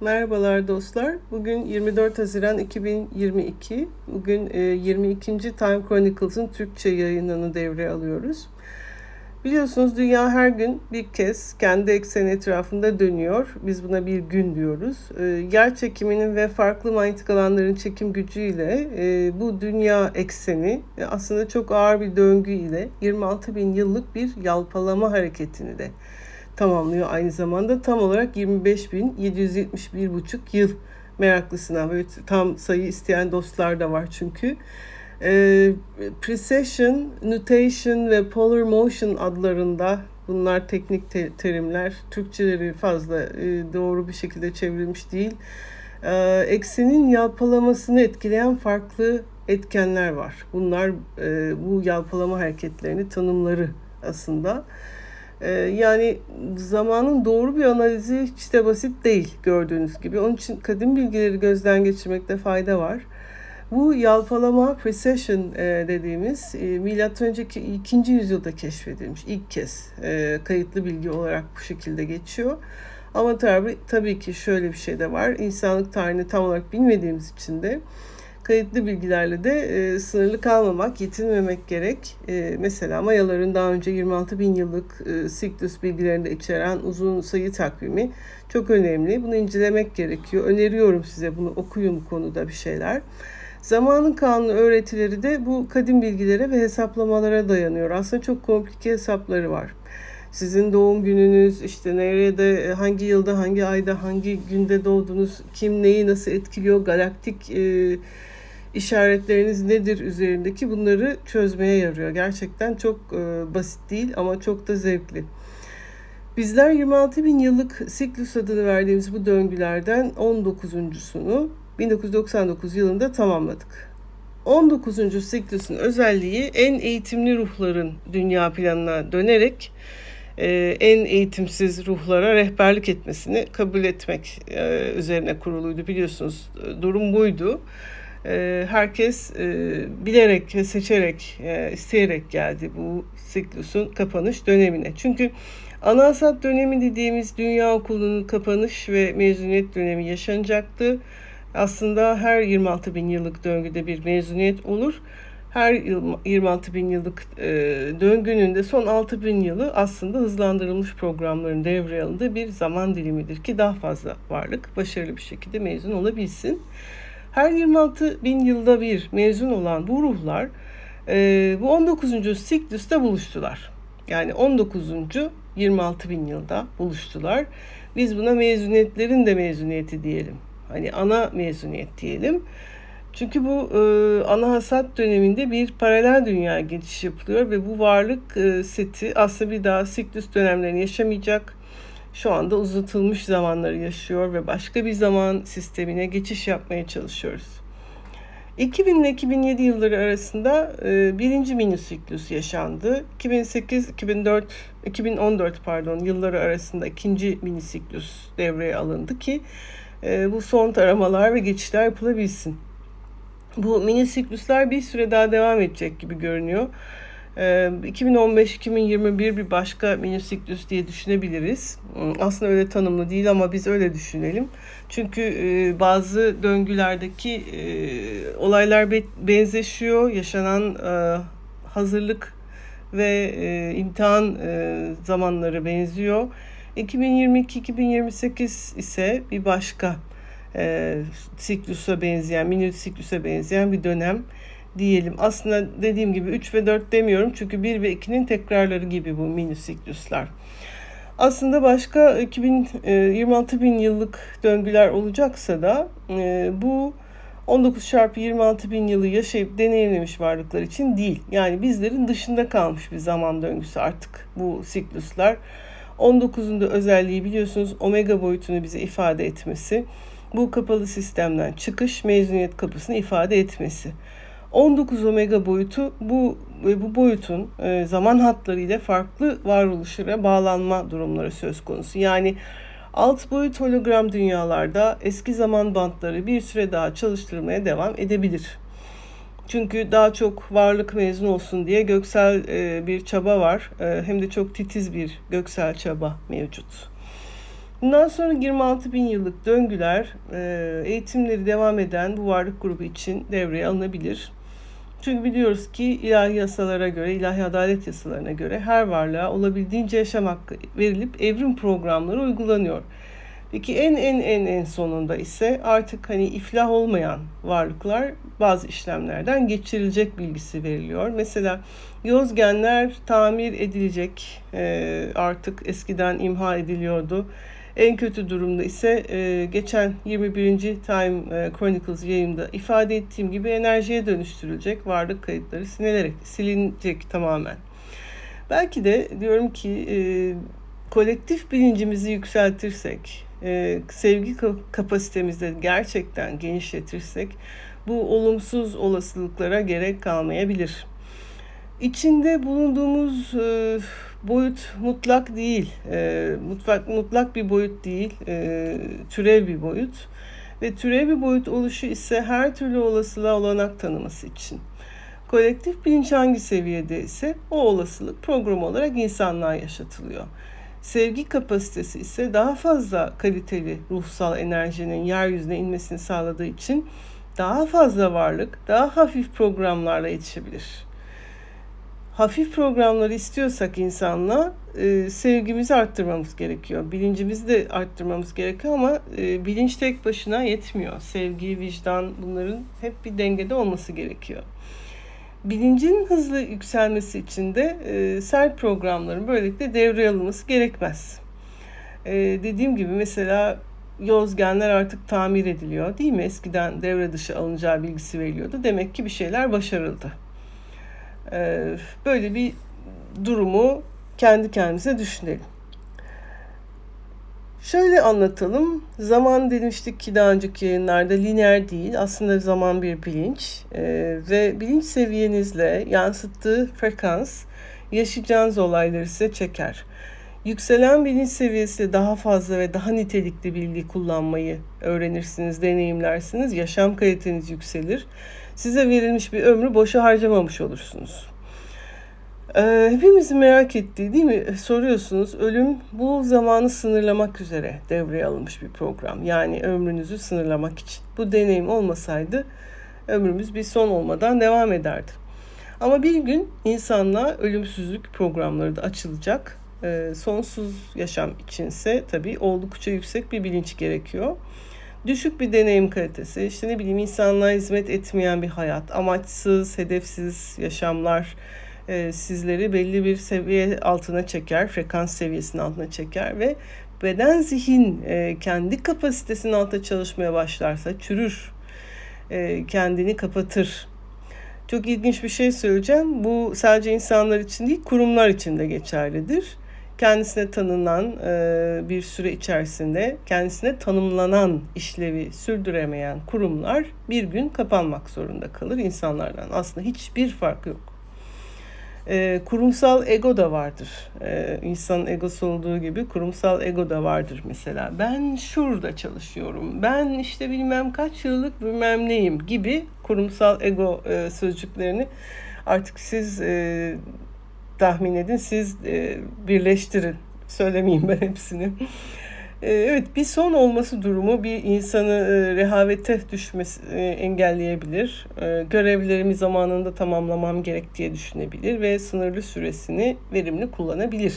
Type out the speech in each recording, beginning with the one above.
Merhabalar dostlar. Bugün 24 Haziran 2022. Bugün 22. E, Time Chronicles'ın Türkçe yayınını devreye alıyoruz. Biliyorsunuz dünya her gün bir kez kendi ekseni etrafında dönüyor. Biz buna bir gün diyoruz. E, yer çekiminin ve farklı manyetik alanların çekim gücüyle e, bu dünya ekseni aslında çok ağır bir döngü ile 26 bin yıllık bir yalpalama hareketini de tamamlıyor aynı zamanda. Tam olarak 25.771,5 yıl meraklısına böyle tam sayı isteyen dostlar da var çünkü. E, Precession, Nutation ve Polar Motion adlarında bunlar teknik te- terimler. Türkçeleri fazla e, doğru bir şekilde çevrilmiş değil. E, eksenin yalpalamasını etkileyen farklı etkenler var. Bunlar e, bu yalpalama hareketlerini tanımları aslında. Ee, yani zamanın doğru bir analizi hiç de basit değil gördüğünüz gibi. Onun için kadim bilgileri gözden geçirmekte fayda var. Bu yalpalama precession e, dediğimiz e, milattan önceki 2. yüzyılda keşfedilmiş ilk kez e, kayıtlı bilgi olarak bu şekilde geçiyor. Ama tabii, tabii ki şöyle bir şey de var. İnsanlık tarihini tam olarak bilmediğimiz için de kayıtlı bilgilerle de e, sınırlı kalmamak, yetinmemek gerek. E, mesela Mayaların daha önce 26 bin yıllık e, siklus bilgilerini içeren uzun sayı takvimi çok önemli. Bunu incelemek gerekiyor. Öneriyorum size bunu okuyun bu konuda bir şeyler. Zamanın kanunu öğretileri de bu kadim bilgilere ve hesaplamalara dayanıyor. Aslında çok komplike hesapları var. Sizin doğum gününüz, işte nerede, hangi yılda, hangi ayda, hangi günde doğdunuz, kim neyi nasıl etkiliyor, galaktik e, işaretleriniz nedir üzerindeki bunları çözmeye yarıyor. Gerçekten çok e, basit değil ama çok da zevkli. Bizler 26 bin yıllık siklus adını verdiğimiz bu döngülerden 19.sunu 1999 yılında tamamladık. 19. siklusun özelliği en eğitimli ruhların dünya planına dönerek e, en eğitimsiz ruhlara rehberlik etmesini kabul etmek e, üzerine kuruluydu. Biliyorsunuz e, durum buydu. Ee, herkes e, bilerek seçerek, e, isteyerek geldi bu siklusun kapanış dönemine. Çünkü Anasat dönemi dediğimiz Dünya Okulu'nun kapanış ve mezuniyet dönemi yaşanacaktı. Aslında her 26 bin yıllık döngüde bir mezuniyet olur. Her 26 bin yıllık e, döngünün de son 6 bin yılı aslında hızlandırılmış programların devreye alındığı bir zaman dilimidir ki daha fazla varlık başarılı bir şekilde mezun olabilsin. Her 26 bin yılda bir mezun olan bu ruhlar e, bu 19. siklüste buluştular. Yani 19. 26 bin yılda buluştular. Biz buna mezuniyetlerin de mezuniyeti diyelim. Hani ana mezuniyet diyelim. Çünkü bu e, ana hasat döneminde bir paralel dünya geçiş yapılıyor ve bu varlık e, seti aslında bir daha siklus dönemlerini yaşamayacak şu anda uzatılmış zamanları yaşıyor ve başka bir zaman sistemine geçiş yapmaya çalışıyoruz. 2000 ile 2007 yılları arasında e, birinci mini siklus yaşandı. 2008, 2004, 2014 pardon yılları arasında ikinci mini siklus devreye alındı ki e, bu son taramalar ve geçişler yapılabilsin. Bu mini sikluslar bir süre daha devam edecek gibi görünüyor. 2015-2021 ee, bir başka minisiklus diye düşünebiliriz. Hmm, aslında öyle tanımlı değil ama biz öyle düşünelim. Çünkü e, bazı döngülerdeki e, olaylar benzeşiyor. Yaşanan e, hazırlık ve imtihan zamanları benziyor. 2022-2028 ise bir başka siklusa benzeyen, mini siklusa benzeyen bir dönem diyelim. Aslında dediğim gibi 3 ve 4 demiyorum çünkü 1 ve 2'nin tekrarları gibi bu mini sikluslar. Aslında başka 2026 e, bin yıllık döngüler olacaksa da e, bu 19 çarpı 26 bin yılı yaşayıp deneyimlemiş varlıklar için değil. Yani bizlerin dışında kalmış bir zaman döngüsü artık bu sikluslar. 19'unda özelliği biliyorsunuz omega boyutunu bize ifade etmesi. Bu kapalı sistemden çıkış mezuniyet kapısını ifade etmesi. 19 omega boyutu bu bu boyutun e, zaman hatları ile farklı varoluşlara bağlanma durumları söz konusu. Yani alt boyut hologram dünyalarda eski zaman bantları bir süre daha çalıştırmaya devam edebilir. Çünkü daha çok varlık mezun olsun diye göksel e, bir çaba var. E, hem de çok titiz bir göksel çaba mevcut. Bundan sonra 26 bin yıllık döngüler eğitimleri devam eden bu varlık grubu için devreye alınabilir. Çünkü biliyoruz ki ilahi yasalara göre, ilahi adalet yasalarına göre her varlığa olabildiğince yaşam hakkı verilip evrim programları uygulanıyor. Peki en en en en sonunda ise artık hani iflah olmayan varlıklar bazı işlemlerden geçirilecek bilgisi veriliyor. Mesela yozgenler tamir edilecek artık eskiden imha ediliyordu. En kötü durumda ise e, geçen 21. Time e, Chronicles yayında ifade ettiğim gibi enerjiye dönüştürülecek varlık kayıtları silinerek silinecek tamamen. Belki de diyorum ki e, kolektif bilincimizi yükseltirsek, e, sevgi kapasitemizi gerçekten genişletirsek bu olumsuz olasılıklara gerek kalmayabilir. İçinde bulunduğumuz e, boyut mutlak değil, e, mutlak, mutlak bir boyut değil, e, türev bir boyut ve türev bir boyut oluşu ise her türlü olasılığa olanak tanıması için. Kolektif bilinç hangi seviyede ise o olasılık program olarak insanlığa yaşatılıyor. Sevgi kapasitesi ise daha fazla kaliteli ruhsal enerjinin yeryüzüne inmesini sağladığı için daha fazla varlık, daha hafif programlarla yetişebilir. Hafif programları istiyorsak insanla e, sevgimizi arttırmamız gerekiyor. Bilincimizi de arttırmamız gerekiyor ama e, bilinç tek başına yetmiyor. Sevgi, vicdan bunların hep bir dengede olması gerekiyor. Bilincin hızlı yükselmesi için de e, sert programların böylelikle devreye alınması gerekmez. E, dediğim gibi mesela yozgenler artık tamir ediliyor değil mi? Eskiden devre dışı alınacağı bilgisi veriliyordu. Demek ki bir şeyler başarıldı. E, böyle bir durumu kendi kendimize düşünelim. Şöyle anlatalım. Zaman demiştik ki daha önceki yayınlarda lineer değil. Aslında zaman bir bilinç. Ee, ve bilinç seviyenizle yansıttığı frekans yaşayacağınız olayları size çeker. Yükselen bilinç seviyesi daha fazla ve daha nitelikli bilgi kullanmayı öğrenirsiniz, deneyimlersiniz. Yaşam kaliteniz yükselir. Size verilmiş bir ömrü boşa harcamamış olursunuz. Ee, hepimizin merak ettiği değil mi? Soruyorsunuz. Ölüm bu zamanı sınırlamak üzere devreye alınmış bir program. Yani ömrünüzü sınırlamak için. Bu deneyim olmasaydı ömrümüz bir son olmadan devam ederdi. Ama bir gün insanla ölümsüzlük programları da açılacak. Ee, sonsuz yaşam içinse tabii oldukça yüksek bir bilinç gerekiyor. Düşük bir deneyim kalitesi, işte ne bileyim insanlığa hizmet etmeyen bir hayat, amaçsız, hedefsiz yaşamlar, e, sizleri belli bir seviye altına çeker, frekans seviyesinin altına çeker ve beden zihin e, kendi kapasitesinin altında çalışmaya başlarsa çürür, e, kendini kapatır. Çok ilginç bir şey söyleyeceğim. Bu sadece insanlar için değil, kurumlar için de geçerlidir. Kendisine tanınan bir süre içerisinde kendisine tanımlanan işlevi sürdüremeyen kurumlar bir gün kapanmak zorunda kalır insanlardan. Aslında hiçbir fark yok. E, kurumsal ego da vardır. E, insanın egosu olduğu gibi kurumsal ego da vardır mesela. Ben şurada çalışıyorum. Ben işte bilmem kaç yıllık bilmem neyim gibi kurumsal ego e, sözcüklerini artık siz e, tahmin edin, siz e, birleştirin. Söylemeyeyim ben hepsini. Ee, evet bir son olması durumu bir insanı e, rehavete düşmesi e, engelleyebilir. E, görevlerimi zamanında tamamlamam gerek diye düşünebilir ve sınırlı süresini verimli kullanabilir.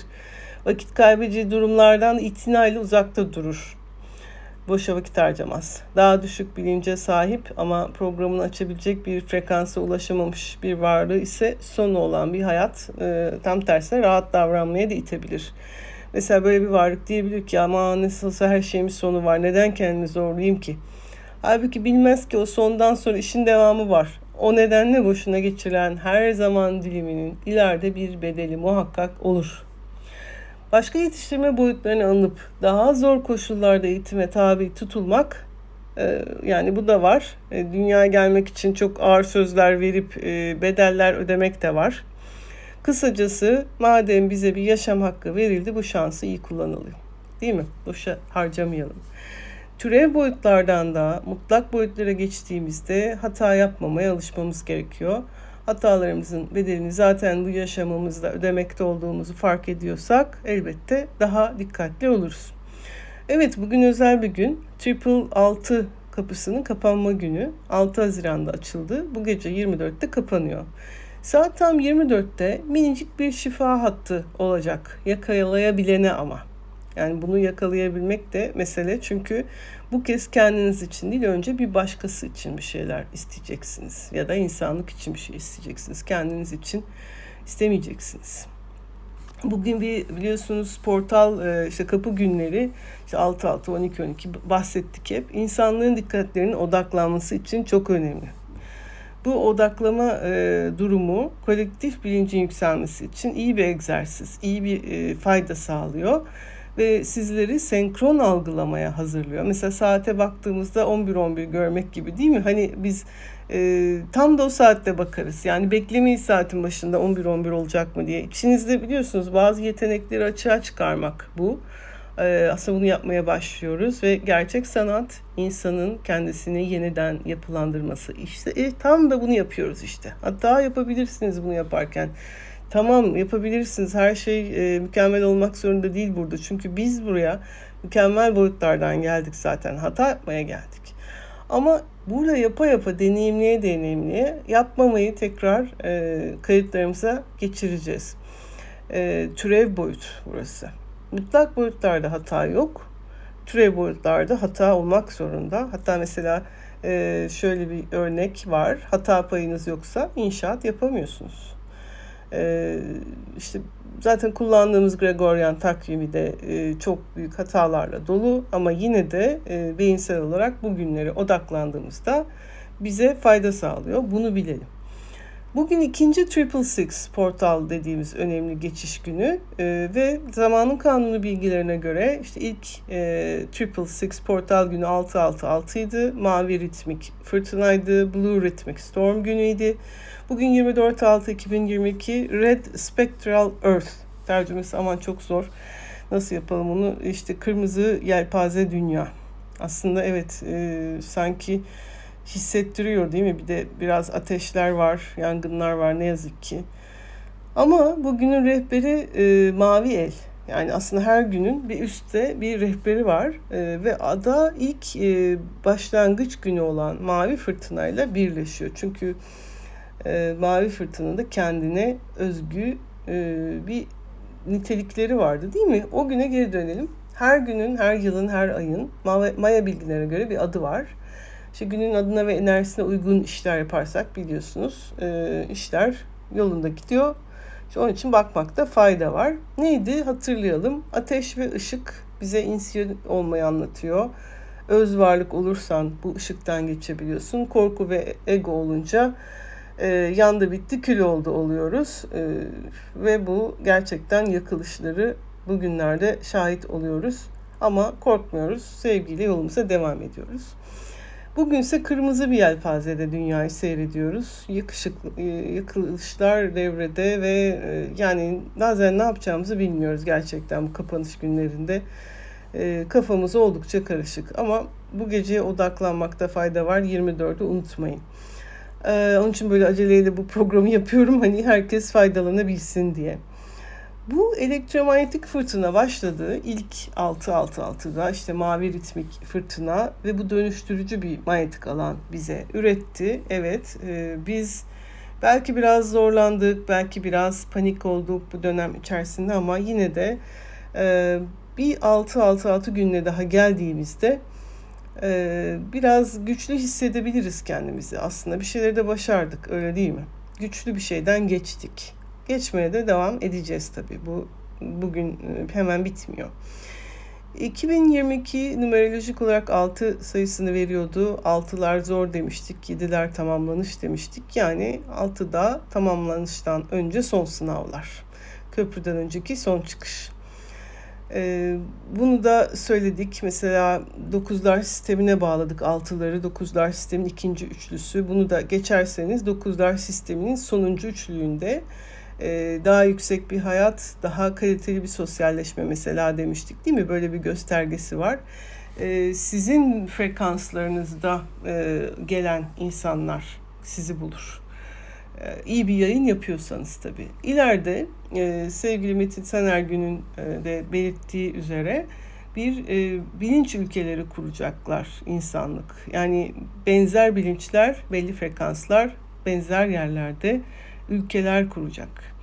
Vakit kaybedici durumlardan itinayla uzakta durur. Boşa vakit harcamaz. Daha düşük bilince sahip ama programını açabilecek bir frekansa ulaşamamış bir varlığı ise sonu olan bir hayat tam tersine rahat davranmaya da itebilir. Mesela böyle bir varlık diyebilir ki ama nasılsa her şeyin sonu var. Neden kendimi zorlayayım ki? Halbuki bilmez ki o sondan sonra işin devamı var. O nedenle boşuna geçirilen her zaman diliminin ileride bir bedeli muhakkak olur. Başka yetiştirme boyutlarını alınıp daha zor koşullarda eğitime tabi tutulmak e, yani bu da var. E, dünyaya gelmek için çok ağır sözler verip e, bedeller ödemek de var. Kısacası madem bize bir yaşam hakkı verildi bu şansı iyi kullanalım. Değil mi? Boşa harcamayalım. Türev boyutlardan da mutlak boyutlara geçtiğimizde hata yapmamaya alışmamız gerekiyor. Hatalarımızın bedelini zaten bu yaşamımızda ödemekte olduğumuzu fark ediyorsak elbette daha dikkatli oluruz. Evet bugün özel bir gün. Triple 6 kapısının kapanma günü. 6 Haziran'da açıldı. Bu gece 24'te kapanıyor. Saat tam 24'te minicik bir şifa hattı olacak. Yakalayabilene ama. Yani bunu yakalayabilmek de mesele çünkü bu kez kendiniz için değil önce bir başkası için bir şeyler isteyeceksiniz ya da insanlık için bir şey isteyeceksiniz. Kendiniz için istemeyeceksiniz. Bugün bir biliyorsunuz portal e, işte kapı günleri işte 6 6 12 12 bahsettik hep. İnsanlığın dikkatlerinin odaklanması için çok önemli. Bu odaklama e, durumu kolektif bilincin yükselmesi için iyi bir egzersiz, iyi bir e, fayda sağlıyor ve sizleri senkron algılamaya hazırlıyor. Mesela saate baktığımızda 11-11 görmek gibi değil mi? Hani biz e, tam da o saatte bakarız. Yani beklemeyi saatin başında 11-11 olacak mı diye. İçinizde biliyorsunuz bazı yetenekleri açığa çıkarmak bu. E, aslında bunu yapmaya başlıyoruz ve gerçek sanat insanın kendisini yeniden yapılandırması. İşte e, tam da bunu yapıyoruz işte. Hatta yapabilirsiniz bunu yaparken. Tamam yapabilirsiniz. Her şey e, mükemmel olmak zorunda değil burada. Çünkü biz buraya mükemmel boyutlardan geldik zaten. Hata yapmaya geldik. Ama burada yapa yapa deneyimleye deneyimleye yapmamayı tekrar e, kayıtlarımıza geçireceğiz. E, türev boyut burası. Mutlak boyutlarda hata yok. Türev boyutlarda hata olmak zorunda. Hatta mesela e, şöyle bir örnek var. Hata payınız yoksa inşaat yapamıyorsunuz. E, işte zaten kullandığımız Gregorian takvimi de e, çok büyük hatalarla dolu ama yine de e, beyinsel olarak bugünlere odaklandığımızda bize fayda sağlıyor. Bunu bilelim. Bugün ikinci Triple Six portal dediğimiz önemli geçiş günü e, ve zamanın kanunu bilgilerine göre işte ilk e, Triple Six portal günü 666 idi. Mavi ritmik fırtınaydı. Blue ritmik storm günüydü. Bugün 24.6.2022 Red Spectral Earth tercümesi aman çok zor. Nasıl yapalım onu? İşte kırmızı yelpaze dünya. Aslında evet e, sanki hissettiriyor değil mi? Bir de biraz ateşler var, yangınlar var ne yazık ki. Ama bugünün rehberi e, mavi el. Yani aslında her günün bir üstte bir rehberi var e, ve ada ilk e, başlangıç günü olan mavi fırtınayla birleşiyor. Çünkü e, mavi fırtınada kendine özgü e, bir nitelikleri vardı değil mi? O güne geri dönelim. Her günün, her yılın, her ayın Maya bilgilerine göre bir adı var. İşte günün adına ve enerjisine uygun işler yaparsak biliyorsunuz e, işler yolunda gidiyor. İşte onun için bakmakta fayda var. Neydi hatırlayalım. Ateş ve ışık bize insiyon olmayı anlatıyor. Öz varlık olursan bu ışıktan geçebiliyorsun. Korku ve ego olunca e, yandı bitti kül oldu oluyoruz. E, ve bu gerçekten yakılışları bugünlerde şahit oluyoruz. Ama korkmuyoruz. Sevgiyle yolumuza devam ediyoruz. Bugünse kırmızı bir yelpazede dünyayı seyrediyoruz. Yakışıklı, e, yakılışlar devrede ve e, yani bazen ne yapacağımızı bilmiyoruz gerçekten bu kapanış günlerinde. E, kafamız oldukça karışık ama bu geceye odaklanmakta fayda var. 24'ü unutmayın. Onun için böyle aceleyle bu programı yapıyorum. Hani herkes faydalanabilsin diye. Bu elektromanyetik fırtına başladı. İlk 6-6-6'da işte mavi ritmik fırtına ve bu dönüştürücü bir manyetik alan bize üretti. Evet e, biz belki biraz zorlandık, belki biraz panik olduk bu dönem içerisinde ama yine de e, bir 6-6-6 günle daha geldiğimizde e, biraz güçlü hissedebiliriz kendimizi. Aslında bir şeyleri de başardık öyle değil mi? Güçlü bir şeyden geçtik geçmeye de devam edeceğiz tabii. Bu bugün e, hemen bitmiyor. 2022 numerolojik olarak 6 sayısını veriyordu. 6'lar zor demiştik, 7'ler tamamlanış demiştik. Yani 6'da tamamlanıştan önce son sınavlar. Köprüden önceki son çıkış. Ee, bunu da söyledik. Mesela 9'lar sistemine bağladık 6'ları. 9'lar sistemin ikinci üçlüsü. Bunu da geçerseniz 9'lar sisteminin sonuncu üçlüğünde daha yüksek bir hayat, daha kaliteli bir sosyalleşme mesela demiştik değil mi? Böyle bir göstergesi var. Ee, sizin frekanslarınızda e, gelen insanlar sizi bulur. Ee, iyi bir yayın yapıyorsanız tabii. İleride e, sevgili Metin Senergün'ün e, de belirttiği üzere bir bilinç ülkeleri kuracaklar insanlık. Yani benzer bilinçler, belli frekanslar, benzer yerlerde ülkeler kuracak.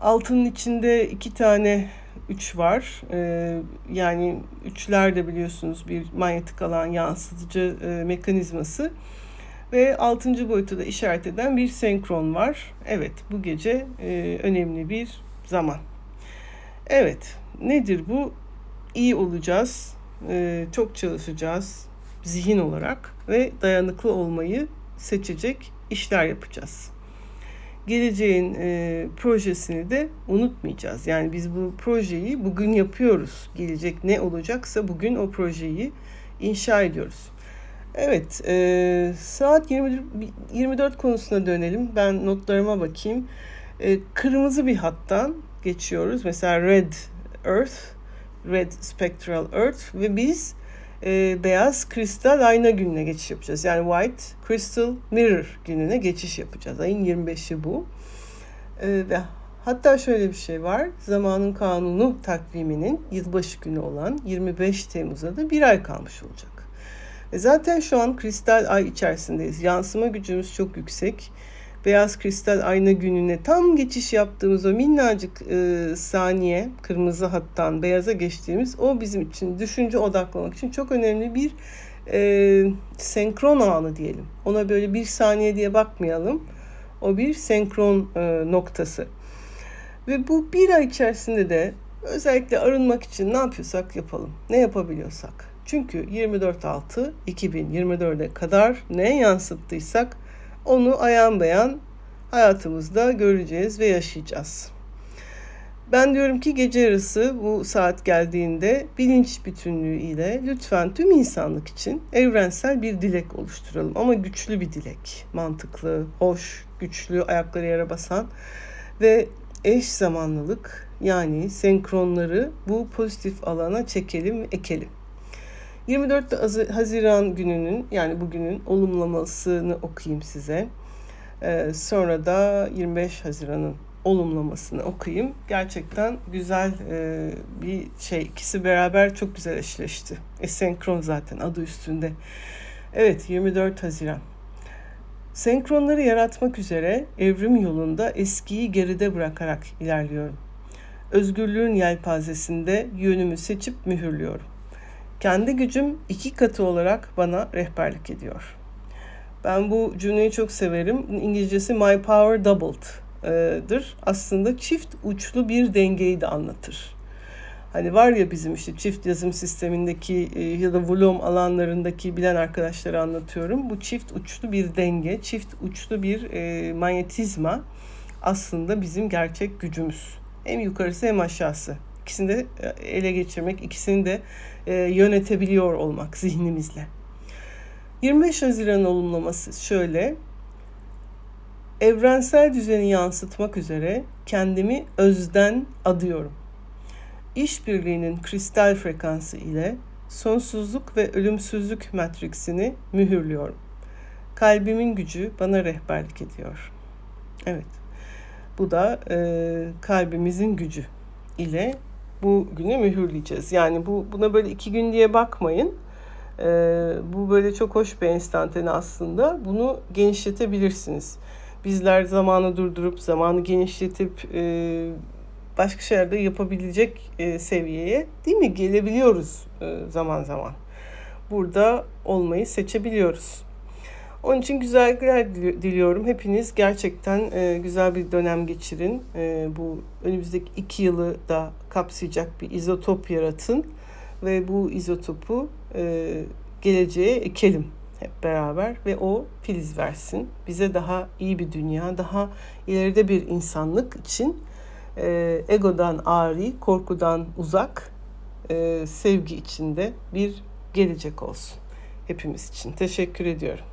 Altının içinde iki tane üç var. Ee, yani üçler de biliyorsunuz bir manyetik alan yansıtıcı e, mekanizması. Ve altıncı boyutu da işaret eden bir senkron var. Evet bu gece e, önemli bir zaman. Evet nedir bu? İyi olacağız, e, çok çalışacağız zihin olarak ve dayanıklı olmayı seçecek işler yapacağız. Geleceğin e, projesini de unutmayacağız. Yani biz bu projeyi bugün yapıyoruz. Gelecek ne olacaksa bugün o projeyi inşa ediyoruz. Evet, e, saat 20, 24 konusuna dönelim. Ben notlarıma bakayım. E, kırmızı bir hattan geçiyoruz. Mesela Red Earth, Red Spectral Earth ve biz e, beyaz kristal ayna gününe geçiş yapacağız. Yani White Crystal Mirror gününe geçiş yapacağız. Ayın 25'i bu. E, ve hatta şöyle bir şey var. Zamanın Kanunu takviminin yılbaşı günü olan 25 Temmuz'a da bir ay kalmış olacak. E zaten şu an kristal ay içerisindeyiz. Yansıma gücümüz çok yüksek. Beyaz kristal ayna gününe tam geçiş yaptığımız o minnacık e, saniye kırmızı hattan beyaza geçtiğimiz o bizim için düşünce odaklamak için çok önemli bir e, senkron anı diyelim. Ona böyle bir saniye diye bakmayalım. O bir senkron e, noktası. Ve bu bir ay içerisinde de özellikle arınmak için ne yapıyorsak yapalım. Ne yapabiliyorsak. Çünkü 24.6 2024'e kadar ne yansıttıysak onu ayan beyan hayatımızda göreceğiz ve yaşayacağız. Ben diyorum ki gece yarısı bu saat geldiğinde bilinç bütünlüğü ile lütfen tüm insanlık için evrensel bir dilek oluşturalım. Ama güçlü bir dilek. Mantıklı, hoş, güçlü, ayakları yere basan ve eş zamanlılık yani senkronları bu pozitif alana çekelim, ekelim. 24 Haziran gününün yani bugünün olumlamasını okuyayım size. Ee, sonra da 25 Haziran'ın olumlamasını okuyayım. Gerçekten güzel e, bir şey. İkisi beraber çok güzel eşleşti. Esenkron zaten adı üstünde. Evet 24 Haziran. Senkronları yaratmak üzere evrim yolunda eskiyi geride bırakarak ilerliyorum. Özgürlüğün yelpazesinde yönümü seçip mühürlüyorum. Kendi gücüm iki katı olarak bana rehberlik ediyor. Ben bu cümleyi çok severim. İngilizcesi My Power Doubled'dır. Aslında çift uçlu bir dengeyi de anlatır. Hani var ya bizim işte çift yazım sistemindeki e, ya da volüm alanlarındaki bilen arkadaşlara anlatıyorum. Bu çift uçlu bir denge, çift uçlu bir e, manyetizma aslında bizim gerçek gücümüz. Hem yukarısı hem aşağısı. İkisini de e, ele geçirmek, ikisini de e, yönetebiliyor olmak zihnimizle. 25 Haziran olumlaması şöyle. Evrensel düzeni yansıtmak üzere kendimi özden adıyorum. İşbirliğinin kristal frekansı ile sonsuzluk ve ölümsüzlük matriksini mühürlüyorum. Kalbimin gücü bana rehberlik ediyor. Evet. Bu da e, kalbimizin gücü ile bu günü mühürleyeceğiz. Yani bu buna böyle iki gün diye bakmayın. Ee, bu böyle çok hoş bir enstantane aslında. Bunu genişletebilirsiniz. Bizler zamanı durdurup zamanı genişletip e, başka şeyler de yapabilecek e, seviyeye değil mi gelebiliyoruz e, zaman zaman. Burada olmayı seçebiliyoruz. Onun için güzellikler diliyorum. Hepiniz gerçekten e, güzel bir dönem geçirin. E, bu önümüzdeki iki yılı da kapsayacak bir izotop yaratın. Ve bu izotopu e, geleceğe ekelim hep beraber ve o filiz versin. Bize daha iyi bir dünya, daha ileride bir insanlık için egodan ari, korkudan uzak, sevgi içinde bir gelecek olsun hepimiz için. Teşekkür ediyorum.